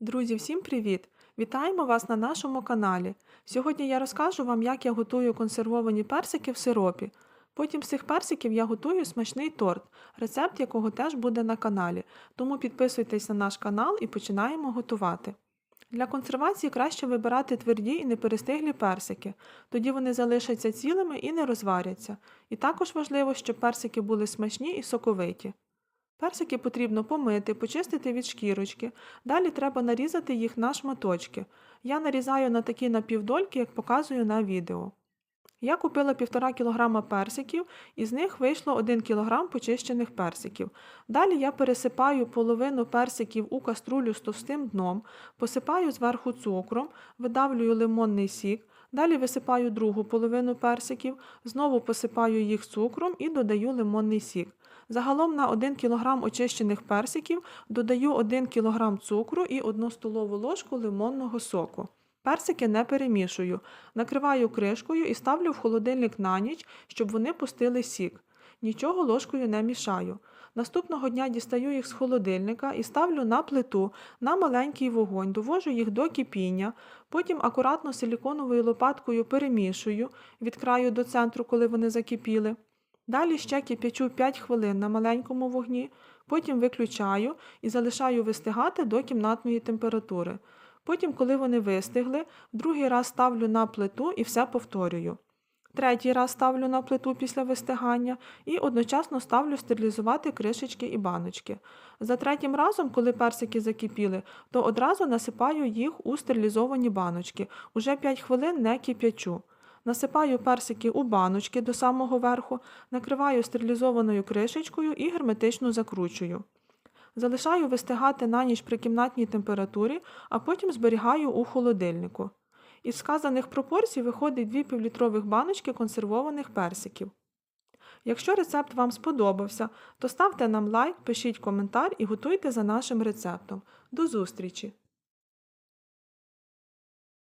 Друзі, всім привіт! Вітаємо вас на нашому каналі. Сьогодні я розкажу вам, як я готую консервовані персики в сиропі. Потім з цих персиків я готую смачний торт, рецепт якого теж буде на каналі. Тому підписуйтесь на наш канал і починаємо готувати. Для консервації краще вибирати тверді і неперестиглі персики, тоді вони залишаться цілими і не розваряться. І також важливо, щоб персики були смачні і соковиті. Персики потрібно помити, почистити від шкірочки. Далі треба нарізати їх на шматочки. Я нарізаю на такі напівдольки, як показую на відео. Я купила 1,5 кг персиків, і з них вийшло 1 кг почищених персиків. Далі я пересипаю половину персиків у каструлю з товстим дном, посипаю зверху цукром, видавлюю лимонний сік, далі висипаю другу половину персиків, знову посипаю їх цукром і додаю лимонний сік. Загалом на 1 кг очищених персиків додаю 1 кг цукру і 1 столову ложку лимонного соку. Персики не перемішую, накриваю кришкою і ставлю в холодильник на ніч, щоб вони пустили сік. Нічого ложкою не мішаю. Наступного дня дістаю їх з холодильника і ставлю на плиту на маленький вогонь, довожу їх до кипіння, потім акуратно силіконовою лопаткою перемішую від краю до центру, коли вони закипіли. Далі ще кип'ячу 5 хвилин на маленькому вогні, потім виключаю і залишаю вистигати до кімнатної температури. Потім, коли вони вистигли, другий раз ставлю на плиту і все повторюю. Третій раз ставлю на плиту після вистигання і одночасно ставлю стерилізувати кришечки і баночки. За третім разом, коли персики закипіли, то одразу насипаю їх у стерилізовані баночки, уже 5 хвилин не кип'ячу. Насипаю персики у баночки до самого верху, накриваю стерилізованою кришечкою і герметично закручую. Залишаю вистигати на ніч при кімнатній температурі, а потім зберігаю у холодильнику. Із сказаних пропорцій виходить 2 півлітрових баночки консервованих персиків. Якщо рецепт вам сподобався, то ставте нам лайк, пишіть коментар і готуйте за нашим рецептом. До зустрічі!